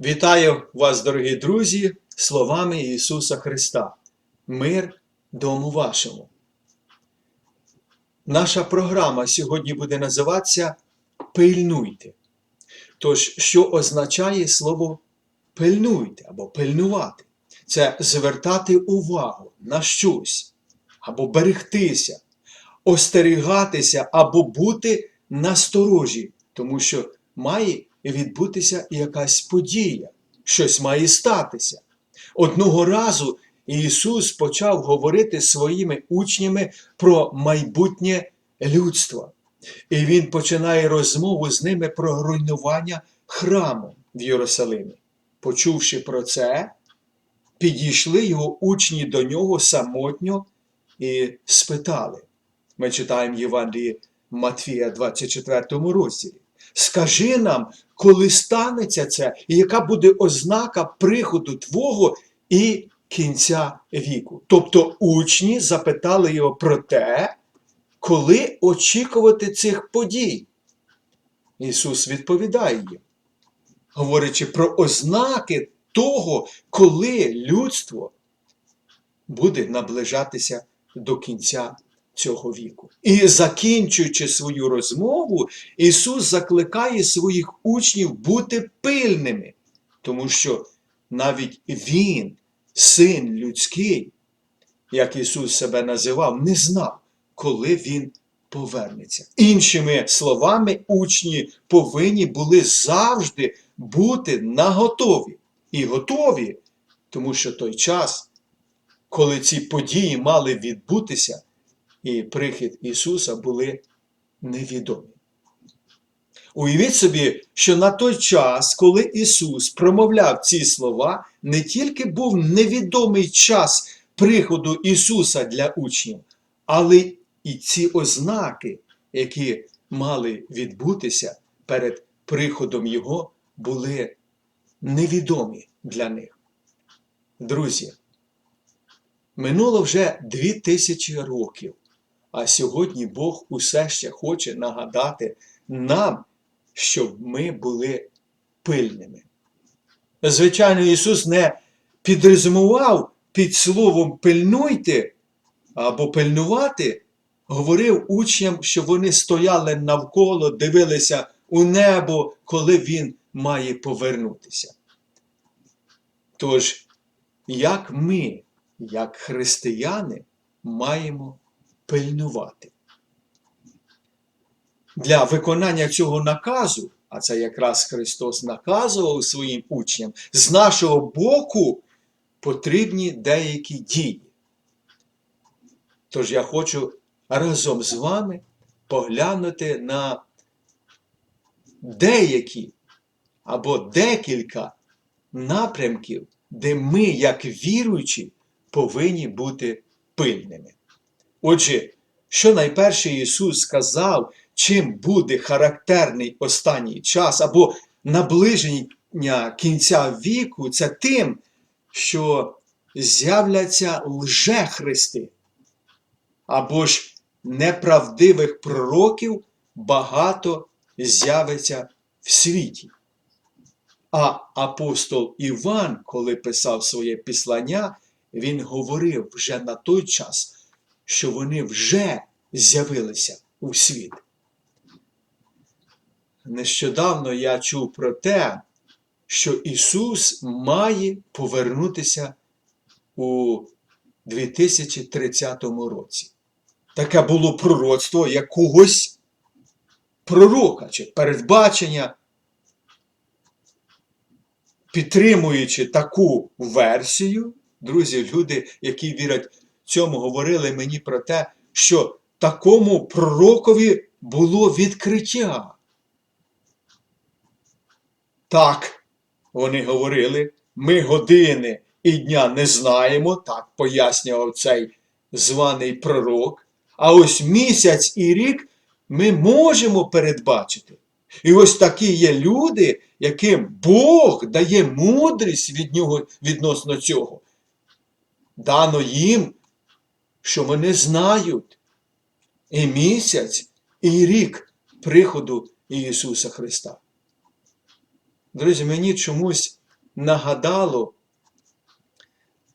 Вітаю вас, дорогі друзі, словами Ісуса Христа. Мир дому вашому. Наша програма сьогодні буде називатися Пильнуйте. Тож, що означає слово пильнуйте або пильнувати? Це звертати увагу на щось, або берегтися, остерігатися або бути насторожі, тому що має відбутися якась подія, щось має статися. Одного разу Ісус почав говорити своїми учнями про майбутнє людство. І Він починає розмову з ними про руйнування храму в Єрусалимі. Почувши про це, підійшли його учні до нього самотньо і спитали. Ми читаємо Євангелії Матфія, 24 розділі. Скажи нам, коли станеться це, і яка буде ознака приходу Твого і кінця віку. Тобто учні запитали його про те, коли очікувати цих подій. Ісус відповідає їм, говорячи про ознаки того, коли людство буде наближатися до кінця цього віку. І закінчуючи свою розмову, Ісус закликає своїх учнів бути пильними, тому що навіть Він, син людський, як Ісус себе називав, не знав, коли Він повернеться. Іншими словами, учні повинні були завжди бути наготові і готові, тому що той час, коли ці події мали відбутися, і прихід Ісуса були невідомі. Уявіть собі, що на той час, коли Ісус промовляв ці слова, не тільки був невідомий час приходу Ісуса для учнів, але і ці ознаки, які мали відбутися перед приходом Його, були невідомі для них. Друзі, минуло вже дві тисячі років. А сьогодні Бог усе ще хоче нагадати нам, щоб ми були пильними. Звичайно, Ісус не підрозумував під словом пильнуйте або пильнувати, говорив учням, що вони стояли навколо, дивилися у небо, коли Він має повернутися. Тож, як ми, як християни, маємо пильнувати. Для виконання цього наказу, а це якраз Христос наказував своїм учням, з нашого боку потрібні деякі дії. Тож я хочу разом з вами поглянути на деякі або декілька напрямків, де ми, як віруючі, повинні бути пильними. Отже, що найперше Ісус сказав, чим буде характерний останній час або наближення кінця віку, це тим, що з'являться лжехристи, або ж неправдивих пророків багато з'явиться в світі. А апостол Іван, коли писав своє післання, він говорив вже на той час що вони вже з'явилися у світ. Нещодавно я чув про те, що Ісус має повернутися у 2030 році. Таке було пророцтво якогось пророка чи передбачення, підтримуючи таку версію, друзі, люди, які вірять цьому говорили мені про те, що такому пророкові було відкриття. Так, вони говорили, ми години і дня не знаємо, так пояснював цей званий пророк. А ось місяць і рік ми можемо передбачити. І ось такі є люди, яким Бог дає мудрість від нього відносно цього. Дано їм що вони знають і місяць, і рік приходу Ісуса Христа. Друзі, мені чомусь нагадало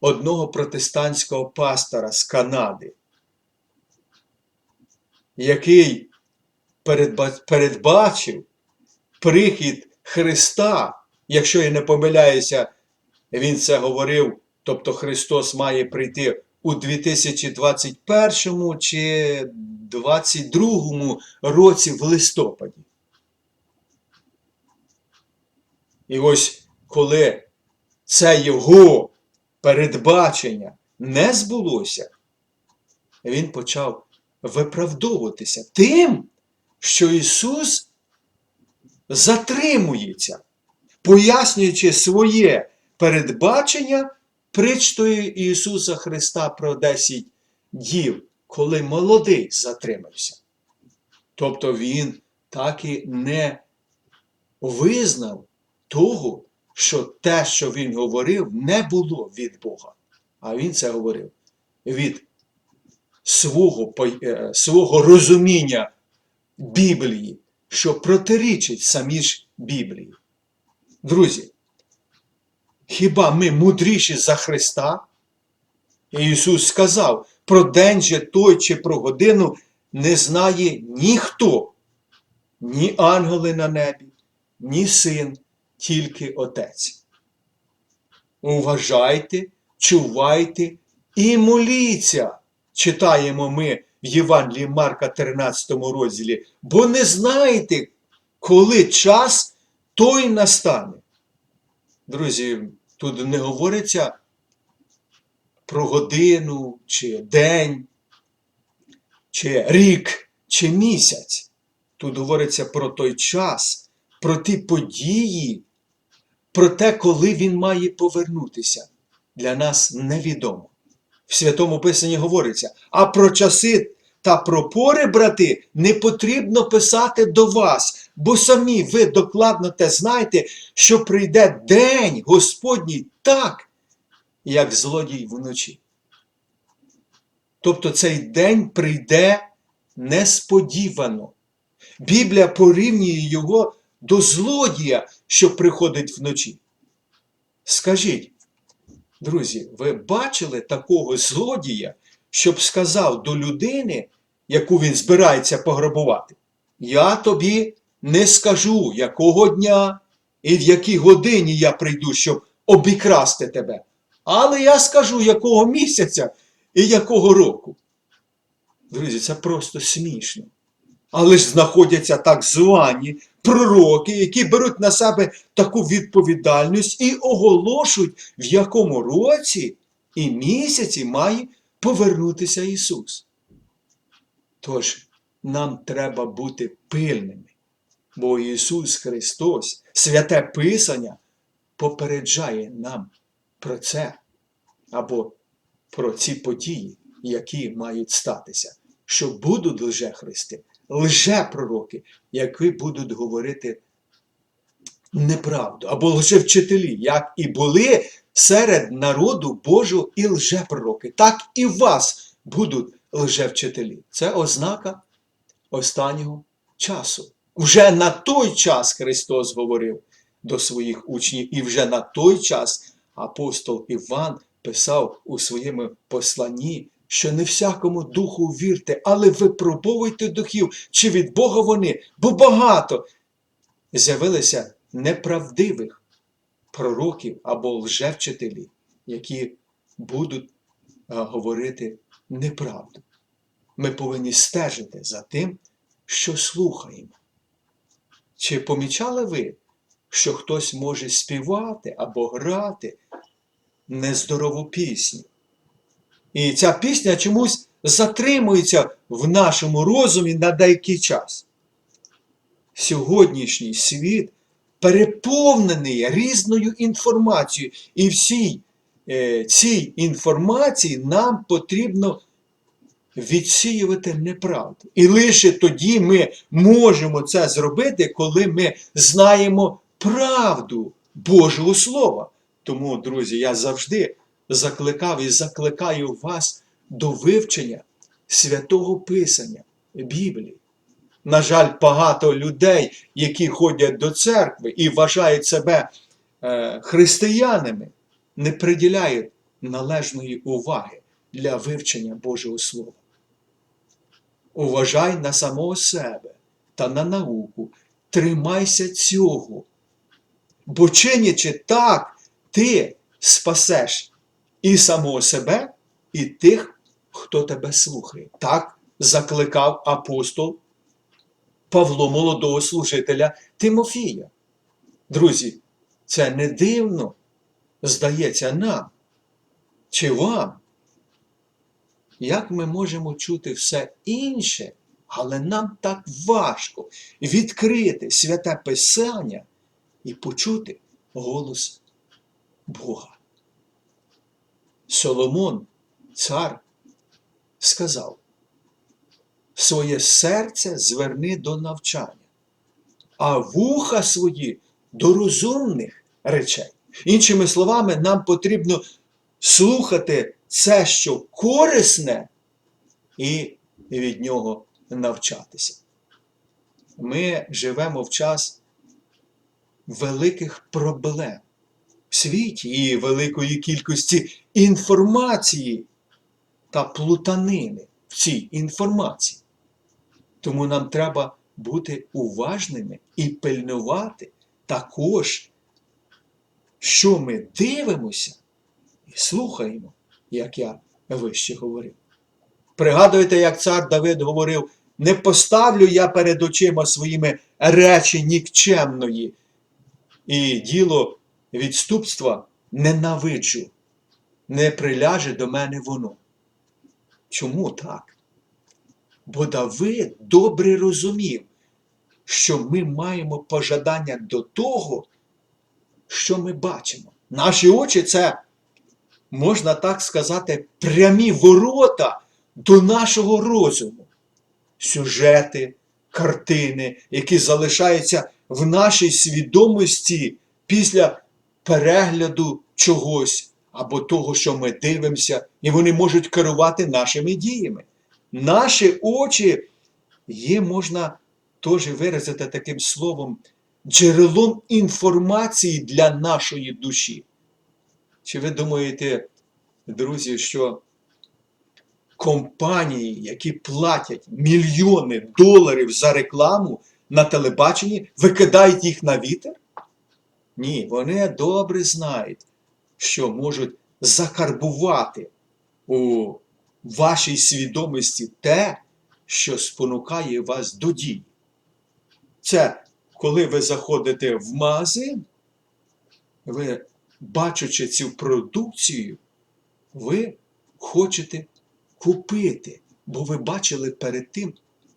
одного протестантського пастора з Канади, який передбачив прихід Христа, якщо я не помиляюся, він це говорив, тобто Христос має прийти у 2021 чи 2022 році в листопаді. І ось коли це його передбачення не збулося, він почав виправдовуватися тим, що Ісус затримується, пояснюючи своє передбачення причтою Ісуса Христа про 10 дів, коли молодий затримався. Тобто Він так і не визнав того, що те, що він говорив, не було від Бога. А він це говорив від свого, е, свого розуміння Біблії, що протирічить самі ж Біблії. Друзі, хіба ми мудріші за Христа? І Ісус сказав, про день же той чи про годину не знає ніхто, ні ангели на небі, ні син, тільки Отець. Уважайте, чувайте і моліться, читаємо ми в Євангелії Марка 13 розділі, бо не знаєте, коли час той настане. Друзі, тут не говориться про годину, чи день, чи рік, чи місяць. Тут говориться про той час, про ті події, про те, коли він має повернутися. Для нас невідомо. В Святому Писанні говориться, а про часи та про пори, брати, не потрібно писати до вас, бо самі ви докладно те знаєте, що прийде день Господній так, як злодій вночі. Тобто цей день прийде несподівано. Біблія порівнює його до злодія, що приходить вночі. Скажіть, друзі, ви бачили такого злодія, щоб сказав до людини, яку він збирається пограбувати? Я тобі не скажу, якого дня і в якій годині я прийду, щоб обікрасти тебе. Але я скажу, якого місяця і якого року. Друзі, це просто смішно. Але ж знаходяться так звані пророки, які беруть на себе таку відповідальність і оголошують, в якому році і місяці має повернутися Ісус. Тож нам треба бути пильними, бо Ісус Христос, святе Писання, попереджає нам про це або про ці події, які мають статися, що будуть лжехристи, лжепророки, які будуть говорити неправду, або лжевчителі, як і були серед народу Божого і лжепророки, так і вас будуть лжевчителі. Це ознака останнього часу. Вже на той час Христос говорив до своїх учнів, і вже на той час апостол Іван писав у своєму посланні, що не всякому духу вірте, але випробовуйте духів, чи від Бога вони, бо багато з'явилися неправдивих пророків або лжевчителів, які будуть говорити неправду. Ми повинні стежити за тим, що слухаємо. Чи помічали ви, що хтось може співати або грати нездорову пісню? І ця пісня чомусь затримується в нашому розумі на деякий час. Сьогоднішній світ переповнений різною інформацією, і всій е, цій інформації нам потрібно відсіювати неправду. І лише тоді ми можемо це зробити, коли ми знаємо правду Божого Слова. Тому, друзі, я завжди закликав і закликаю вас до вивчення святого Писання Біблії. На жаль, багато людей, які ходять до церкви і вважають себе е, християнами не приділяють належної уваги для вивчення Божого Слова. Уважай на самого себе та на науку, тримайся цього. Бо чинячи так, ти спасеш і самого себе, і тих, хто тебе слухає. Так закликав апостол Павло молодого служителя Тимофія. Друзі, це не дивно, здається нам чи вам. Як ми можемо чути все інше, але нам так важко відкрити святе Писання і почути голос Бога. Соломон, цар, сказав, своє серце зверни до навчання, а вуха свої до розумних речей. Іншими словами, нам потрібно слухати це, що корисне, і від нього навчатися. Ми живемо в час великих проблем в світі і великої кількості інформації та плутанини в цій інформації. Тому нам треба бути уважними і пильнувати також, що ми дивимося і слухаємо, як я вище говорив. Пригадуєте, як цар Давид говорив: не поставлю я перед очима своїми речі нікчемної, і діло відступства ненавиджу, не приляже до мене воно. Чому так? Бо Давид добре розумів, що ми маємо пожадання до того, що ми бачимо. Наші очі це, можна так сказати, прямі ворота до нашого розуму. Сюжети, картини, які залишаються в нашій свідомості після перегляду чогось або того, що ми дивимося, і вони можуть керувати нашими діями. Наші очі є, можна теж виразити таким словом, джерелом інформації для нашої душі. Чи ви думаєте, друзі, що компанії, які платять мільйони доларів за рекламу на телебаченні, викидають їх на вітер? Ні, вони добре знають, що можуть закарбувати у вашій свідомості те, що спонукає вас до дій. Це коли ви заходите в магазин, ви, бачачи цю продукцію, ви хочете купити, бо ви бачили перед тим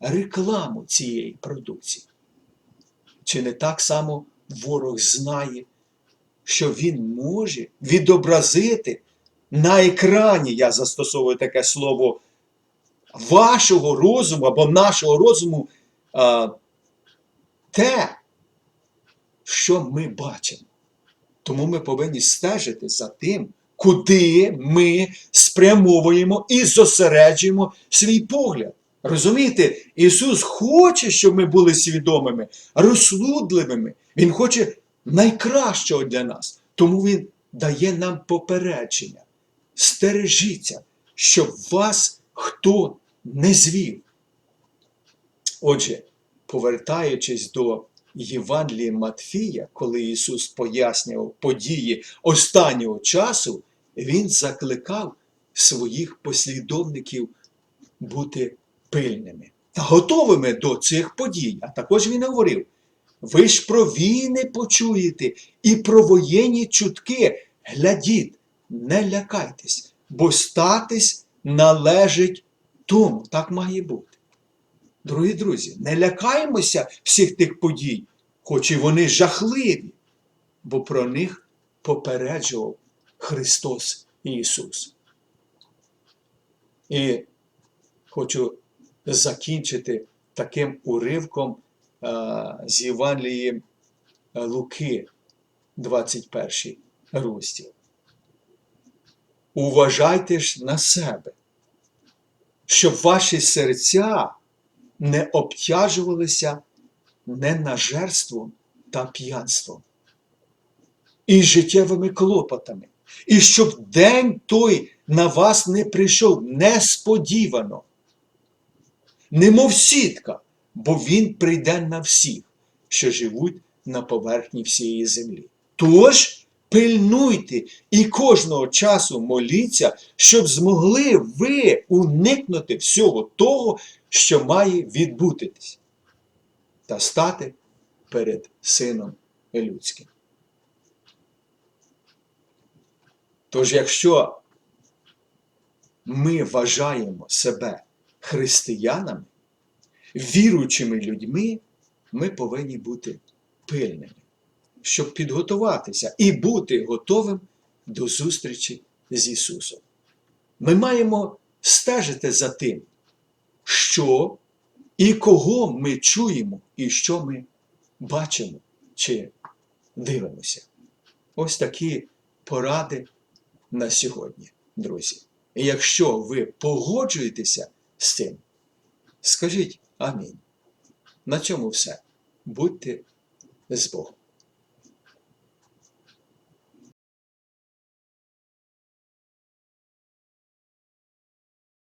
рекламу цієї продукції. Чи не так само ворог знає, що він може відобразити на екрані, я застосовую таке слово, вашого розуму або нашого розуму а, те, що ми бачимо. Тому ми повинні стежити за тим, куди ми спрямовуємо і зосереджуємо свій погляд. Розумієте, Ісус хоче, щоб ми були свідомими, розсудливими. Він хоче найкращого для нас. Тому Він дає нам попередження. Стережіться, щоб вас хто не звів. Отже, повертаючись до Євангелія Матфія, коли Ісус пояснював події останнього часу, Він закликав своїх послідовників бути пильними та готовими до цих подій. А також він говорив: ви ж про війни почуєте і про воєнні чутки. Глядіть, не лякайтесь, бо статись належить тому. Так має бути. Дорогі друзі, не лякаємося всіх тих подій, хоч і вони жахливі, бо про них попереджував Христос Ісус. І хочу закінчити таким уривком а, з Євангелії Луки, 21 розділ. Уважайте ж на себе, щоб ваші серця не обтяжувалися ненажерством та п'янством. із життєвими клопотами. І щоб день той на вас не прийшов несподівано, немов сітка, бо він прийде на всіх, що живуть на поверхні всієї землі. Тож пильнуйте і кожного часу моліться, щоб змогли ви уникнути всього того, що має відбутись, та стати перед Сином Людським. Тож, якщо ми вважаємо себе християнами, віруючими людьми, ми повинні бути пильними, щоб підготуватися і бути готовим до зустрічі з Ісусом. Ми маємо стежити за тим, що і кого ми чуємо, і що ми бачимо чи дивимося. Ось такі поради на сьогодні, друзі. І якщо ви погоджуєтеся з цим, скажіть амінь. На цьому все. Будьте з Богом.